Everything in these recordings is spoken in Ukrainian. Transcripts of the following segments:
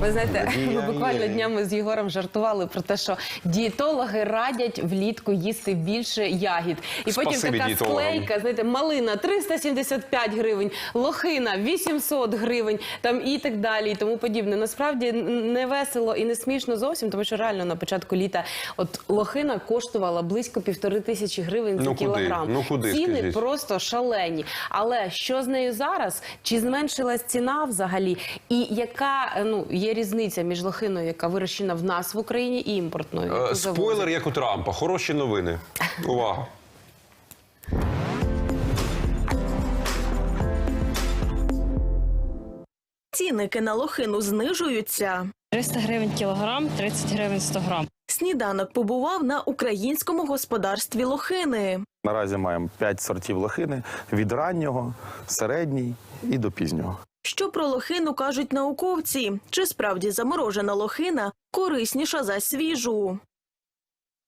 Ви знаєте, ми буквально днями з Єгором жартували про те, що дієтологи радять влітку їсти більше ягід. І потім Спасибі така дієтологам. склейка, знаєте, малина 375 гривень, лохина 800 гривень, там і так далі, і тому подібне. Насправді не весело і не смішно зовсім, тому що реально на початку літа от лохина коштувала близько півтори тисячі гривень за Ну, куди? кілограм. Ну, куди, Ціни скажіть? просто шалені. Але що з нею зараз? Чи зменшилась ціна взагалі? І яка ну є різниця між лохиною, яка вирощена в нас в Україні, і імпортною? Е. Спойлер, як у Трампа. Хороші новини. Увага. Цінники на лохину знижуються. 300 гривень кілограм, 30 гривень 100 грам. Сніданок побував на українському господарстві лохини. Наразі маємо 5 сортів лохини від раннього, середній і до пізнього. Що про лохину кажуть науковці? Чи справді заморожена лохина корисніша за свіжу?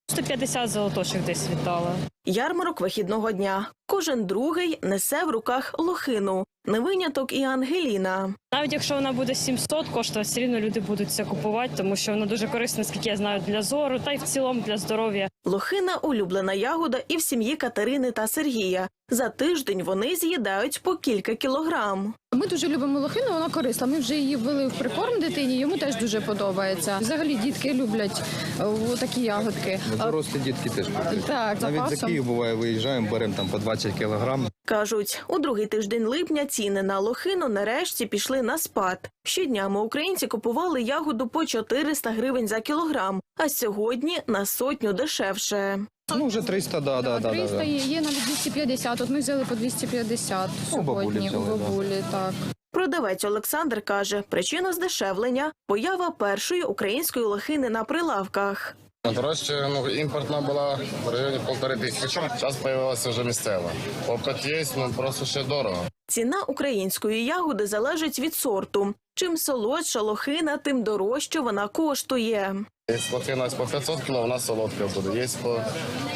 150 золотошок десь віддала. Ярмарок вихідного дня. Кожен другий несе в руках лохину. Не виняток і Ангеліна. Навіть якщо вона буде 700 коштувати, все рівно люди будуть це купувати, тому що вона дуже корисна, наскільки я знаю, для зору та й в цілому для здоров'я. Лохина улюблена ягода і в сім'ї Катерини та Сергія. За тиждень вони з'їдають по кілька кілограм. Ми дуже любимо лохину, вона корисна. Ми вже її ввели в прикорм дитині, йому теж дуже подобається. Взагалі дітки люблять е, такі ягодки. Ну, Дорослі дітки теж. Так, Навіть за. Київ буває, виїжджаємо, беремо там по 20 кілограм. Кажуть, у другий тиждень липня ціни на лохину нарешті пішли на спад. Щоднями українці купували ягоду по 400 гривень за кілограм, а сьогодні на сотню дешевше. Ну, вже 300, да, да, да, да, 300 да. є, є навіть 250. От ми взяли по 250 У бабулі сьогодні у взяли, да. бабулі. Так. Продавець Олександр каже, причина здешевлення поява першої української лохини на прилавках. Дорожче ну, імпортна була в районі полтори тисячі. Зараз з'явилася вже місцева. Попит є, ну просто ще дорого. Ціна української ягоди залежить від сорту. Чим солодша лохина, тим дорожче вона коштує. Є лохина по 500 кг, вона солодка буде. Є по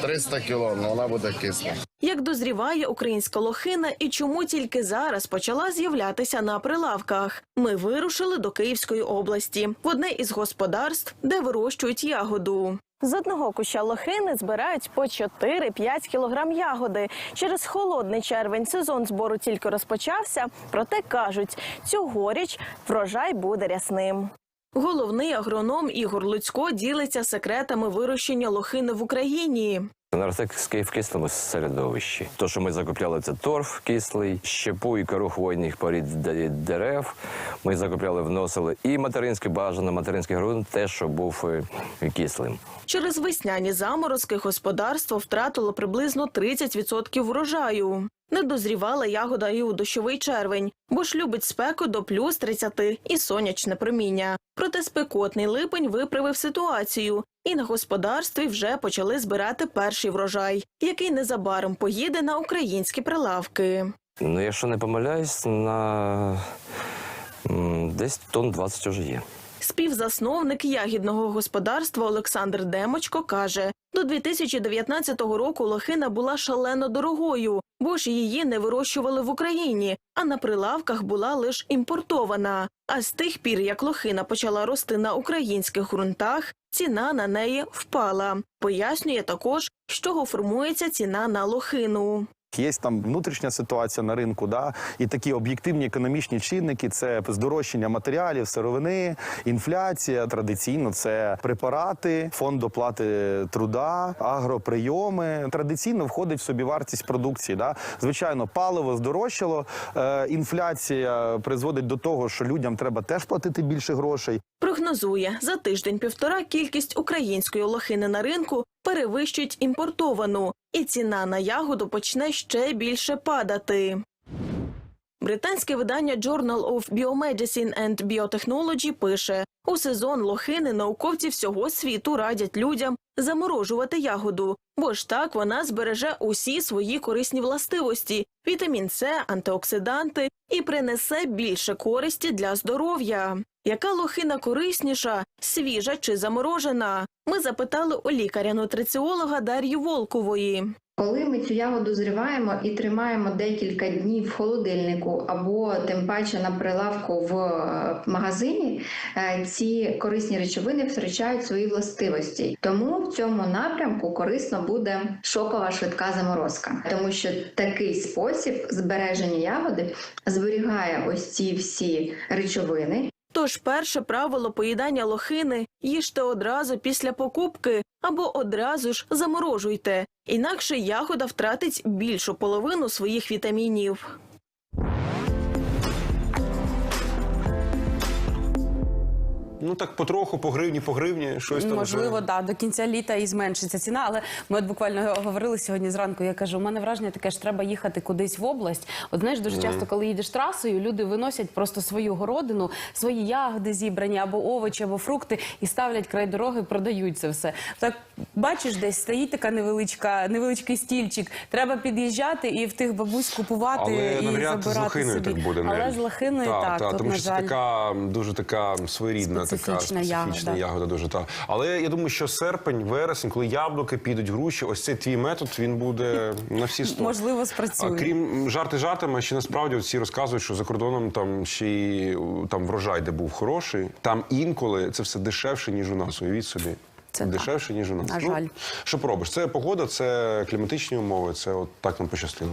300 кг, ну вона буде кисла. Як дозріває українська лохина і чому тільки зараз почала з'являтися на прилавках? Ми вирушили до Київської області в одне із господарств, де вирощують ягоду. З одного куща лохини збирають по 4-5 кілограм ягоди. Через холодний червень сезон збору тільки розпочався, проте кажуть, цьогоріч врожай буде рясним. Головний агроном Ігор Луцько ділиться секретами вирощення лохини в Україні. Наростає в кислому середовищі. То, що ми закупляли, це торф кислий, щепу і кору хвойних порід дерев. Ми закупляли, вносили і материнський бажано, материнський ґрунт, теж, що був е, кислим. Через весняні заморозки господарство втратило приблизно 30% врожаю. Не дозрівала ягода і у дощовий червень, бо ж любить спеку до плюс 30 і сонячне проміння. Проте спекотний липень виправив ситуацію, і на господарстві вже почали збирати перший врожай, який незабаром поїде на українські прилавки. Ну, якщо не помиляюсь, на десь тонн 20 вже є. Співзасновник ягідного господарства Олександр Демочко каже, до 2019 року лохина була шалено дорогою, бо ж її не вирощували в Україні, а на прилавках була лише імпортована. А з тих пір, як лохина почала рости на українських ґрунтах, ціна на неї впала. Пояснює також, з чого формується ціна на лохину. Є там внутрішня ситуація на ринку, да, і такі об'єктивні економічні чинники це здорожчання матеріалів, сировини, інфляція. Традиційно це препарати, фонд оплати труда, агроприйоми. Традиційно входить в собівартість продукції. Да. Звичайно, паливо здорожчало. Е, інфляція призводить до того, що людям треба теж платити більше грошей. Прогнозує, за тиждень-півтора кількість української лохини на ринку перевищить імпортовану, і ціна на ягоду почне ще більше падати. Британське видання Journal of Biomedicine and Biotechnology пише: у сезон лохини науковці всього світу радять людям заморожувати ягоду, бо ж так вона збереже усі свої корисні властивості: вітамін С, антиоксиданти і принесе більше користі для здоров'я. Яка лохина корисніша, свіжа чи заморожена? Ми запитали у лікаря-нутриціолога Дар'ї Волкової. Коли ми цю ягоду зриваємо і тримаємо декілька днів в холодильнику або тим паче на прилавку в е, магазині, е, ці корисні речовини втрачають свої властивості. Тому в цьому напрямку корисно буде шокова швидка заморозка, тому що такий спосіб збереження ягоди зберігає ось ці всі речовини, Тож перше правило поїдання лохини їжте одразу після покупки або одразу ж заморожуйте, інакше ягода втратить більшу половину своїх вітамінів. Ну так потроху, по гривні, по гривні, щось там. Можливо, вже. да, до кінця літа і зменшиться ціна. Але ми от буквально говорили сьогодні зранку. Я кажу, у мене враження таке, що треба їхати кудись в область. От знаєш, дуже часто, коли їдеш трасою, люди виносять просто свою городину, свої ягоди зібрані, або овочі, або фрукти, і ставлять край дороги, продають це все. Так бачиш, десь стоїть така невеличка, невеличкий стільчик. Треба під'їжджати і в тих бабусь купувати Але і навряд забирати собі. так буде. Але з лохиною так, тому на що це жаль. така дуже така своєрідна, Специфічна специфічна ягода. ягода. Дуже так. Але я думаю, що серпень, вересень, коли яблуки підуть груші, ось цей твій метод він буде на всі сто. Можливо, А спрацює. крім жарти жартами, ще насправді всі розказують, що за кордоном там ще й там врожай, де був хороший. Там інколи це все дешевше, ніж у нас. Уявіть собі. Це дешевше, ніж у нас. На Ну, що поробиш? Це погода, це кліматичні умови, це от так нам пощастило.